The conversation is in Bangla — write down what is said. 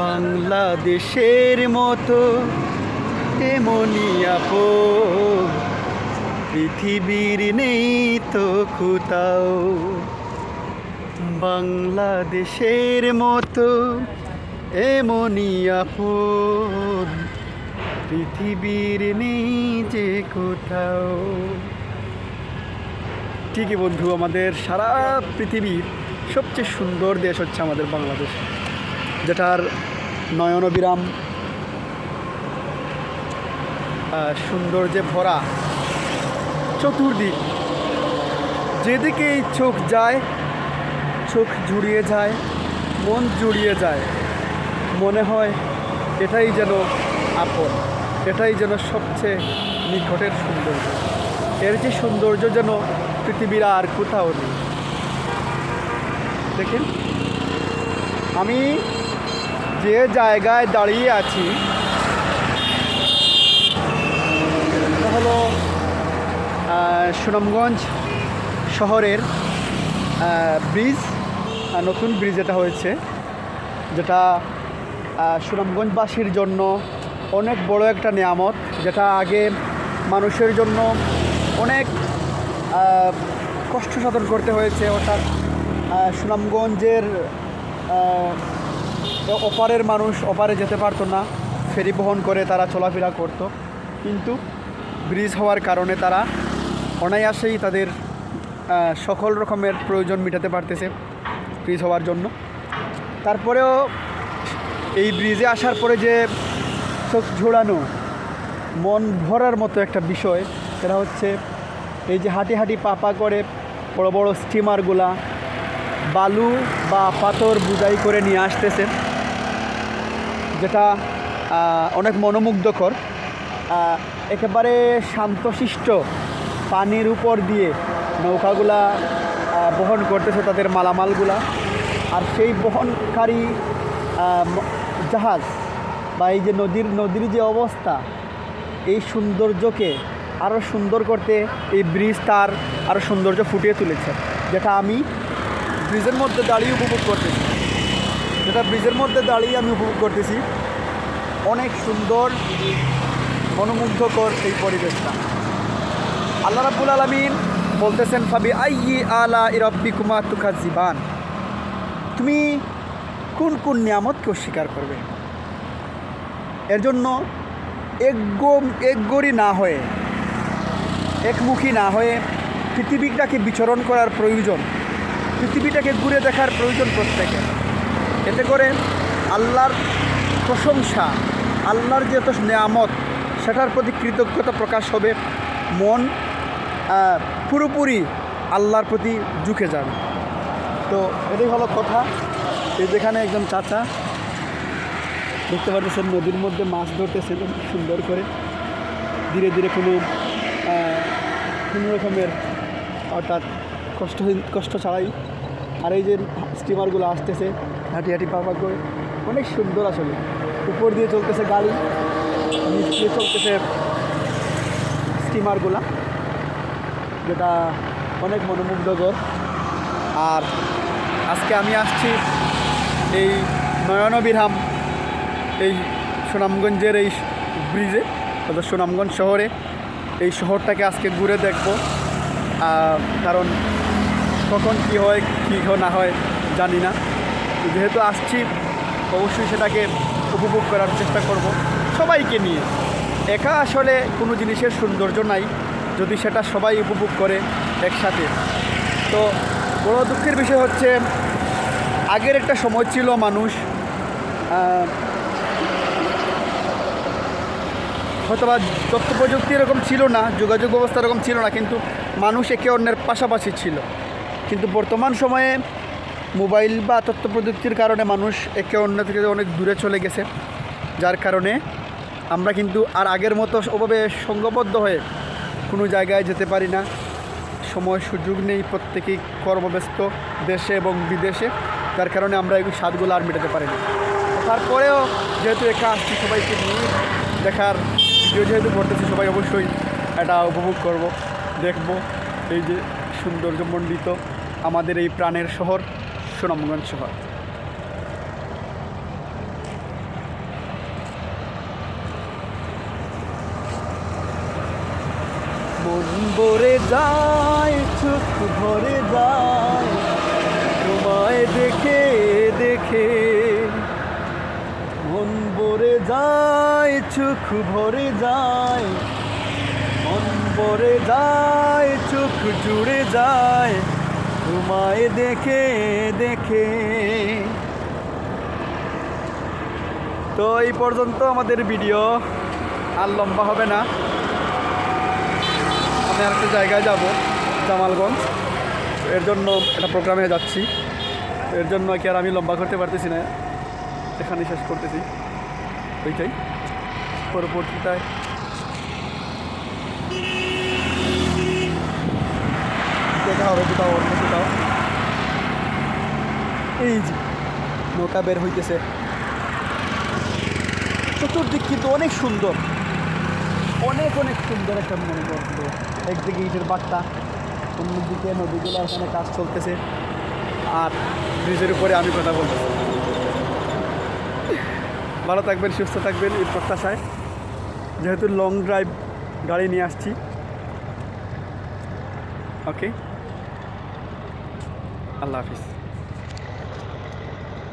বাংলাদেশের মতো এমনই আপন পৃথিবীর নেই তো কোথাও বাংলাদেশের মতো এমনই আপন পৃথিবীর নেই যে কোথাও। ঠিকই বন্ধু, আমাদের সারা পৃথিবীর সবচেয়ে সুন্দর দেশ হচ্ছে আমাদের বাংলাদেশ। যেটার নয়নবিরাম আহ, সৌন্দর্যে ভরা চতুর্দিক। যেদিকেই চোখ যায় চোখ জুড়িয়ে যায় মন জুড়িয়ে যায় মনে হয় এটাই যেন আপন এটাই যেন সবচেয়ে নিকটের সৌন্দর্য। এর যে সৌন্দর্য যেন পৃথিবীর আর কোথাও নেই। দেখেন আমি যে জায়গায় দাঁড়িয়ে আছি হলো সুনামগঞ্জ শহরের ব্রিজ নতুন ব্রিজ এটা হয়েছে, যেটা সুনামগঞ্জবাসীর জন্য অনেক বড় একটা নিয়ামত, যেটা আগে মানুষের জন্য অনেক কষ্ট সাধন করতে হয়েছে, অর্থাৎ সুনামগঞ্জের ওপারের মানুষ ওপারে যেতে পারতো না, ফেরি বহন করে তারা চলাফেরা করতো। কিন্তু ব্রিজ হওয়ার কারণে তারা অনায়াসেই তাদের সকল রকমের প্রয়োজন মেটাতে পারতেছে ব্রিজ হওয়ার জন্য। তারপরেও এই ব্রিজে আসার পরে যে চোখ ঝোড়ানো মন ভরার মতো একটা বিষয়, সেটা হচ্ছে এই যে হাঁটি হাঁটি পাপা করে বড় বড় স্টিমারগুলা বালু বা পাথর বুঝাই করে নিয়ে আসতেছে যেটা অনেক মনোমুগ্ধকর। একেবারে শান্তশিষ্ট পানির উপর দিয়ে নৌকাগুলা বহন করতেছে তাদের মালামালগুলা। আর সেই বহনকারী জাহাজ বা এই যে নদীর নদীর যে অবস্থা, এই সৌন্দর্যকে আরও সুন্দর করতে এই ব্রিজ তার আরও সৌন্দর্য ফুটিয়ে তুলেছে, যেটা আমি ব্রিজের মধ্যে দাঁড়িয়ে উপভোগ করতেছি। যেটা ব্রিজের মধ্যে দাঁড়িয়ে আমি উপভোগ করতেছি। অনেক সুন্দর, মনোমুগ্ধকর এই পরিবেশটা। আল্লাহ রাব্বুল আলমিন বলতেছেন, ফাবি আইয়ি আলা ইরব্বি কুমা তুখা জীবান তুমি কোন কোন নিয়ামতকে অস্বীকার করবে? এর জন্য একগম একগরি না হয়ে একমুখী না হয়ে পৃথিবীটাকে বিচরণ করার প্রয়োজন পৃথিবীটাকে ঘুরে দেখার প্রয়োজন প্রত্যেকের। এতে করে আল্লাহর প্রশংসা, আল্লাহর যে এত নিয়ামত, সেটার প্রতি কৃতজ্ঞতা প্রকাশ হবে। মন পুরোপুরি আল্লাহর প্রতি ঝুঁকে যাবে। তো এটাই হলো কথা। এই যেখানে একজন চাচা, দেখতে পাচ্ছেন নদীর মধ্যে মাছ ধরতেছে খুব সুন্দর করে ধীরে ধীরে কোনো কোনো রকমের অর্থাৎ কষ্ট কষ্ট ছাড়াই। আর এই যে স্টিমারগুলো আসতেছে হাঁটি হাঁটি পাপা করে অনেক সুন্দর আসলে। উপর দিয়ে চলতেছে গাড়ি, নিচ দিয়ে চলতেছে স্টিমারগুলা যেটা অনেক মনোমুগ্ধকর। আর আজকে আমি আসছি এই নয়নবিরাম, এই সুনামগঞ্জের এই ব্রিজে, অর্থাৎ সুনামগঞ্জ শহরে। এই শহরটাকে আজকে ঘুরে দেখব। কারণ কখন কি হয়, কী না হয়, জানি না। যেহেতু আসছি, অবশ্যই সেটাকে উপভোগ করার চেষ্টা করব সবাইকে নিয়ে। একা আসলে কোনো জিনিসের সৌন্দর্য নাই, যদি সেটা সবাই উপভোগ করে একসাথে। তো বড় দুঃখের বিষয় হচ্ছে, আগের একটা সময় ছিল মানুষ হয়তো বা তথ্য প্রযুক্তি এরকম ছিল না, যোগাযোগ ব্যবস্থা এরকম ছিল না, কিন্তু মানুষ একে অন্যের পাশাপাশি ছিল। কিন্তু বর্তমান সময়ে মোবাইল বা তথ্য প্রযুক্তির কারণে মানুষ একে অন্য থেকে অনেক দূরে চলে গেছে। যার কারণে আমরা কিন্তু আর আগের মতো ওভাবে সঙ্গবদ্ধ হয়ে কোনো জায়গায় যেতে পারি না। সময় সুযোগ নেই প্রত্যেকেই কর্মব্যস্ত দেশে এবং বিদেশে। যার কারণে আমরা এই স্বাদগুলো আর মেটাতে পারি না। তারপরেও যেহেতু একা আসছি সবাইকে নিয়ে দেখার ভিডিও যেহেতু করতেছি, সবাই অবশ্যই এটা উপভোগ করব, দেখব। এই যে সৌন্দর্যমণ্ডিত আমাদের এই প্রাণের শহর, সুনামগঞ্জ শহর। ভরে যায়, চোখ ভরে যায়, তোমায় দেখে দেখে। মন ভরে যায়, চোখ ভরে যায়, মন ভরে যায়, চোখ জুড়ে যায়। তোমায় দেখে দেখে। তো এই পর্যন্ত আমাদের ভিডিও আর লম্বা হবে না। আমি আরেকটা জায়গায় যাব, জামালগঞ্জ। এর জন্য একটা প্রোগ্রামে যাচ্ছি। এর জন্য কি আর আমি লম্বা করতে পারতেছি না। এখানে শেষ করতেছি। ওইটাই। পরবর্তীটায়। দেখা হবে কোথাও এই যে, নৌকা বের হইতেছে। চতুর্দিক কিন্তু অনেক সুন্দর। অনেক অনেক সুন্দর একটা মনে করছিল একদিকে ইটের বাট্টা অন্যদিকে নদীগুলো, এখানে কাজ চলতেছে। আর ব্রিজের উপরে আমি কথা বলতেছি ভালো থাকবেন, সুস্থ থাকবেন এই প্রত্যাশায়। যেহেতু লং ড্রাইভ গাড়ি নিয়ে আসছি। ওকে আল্লাহ হাফিজ।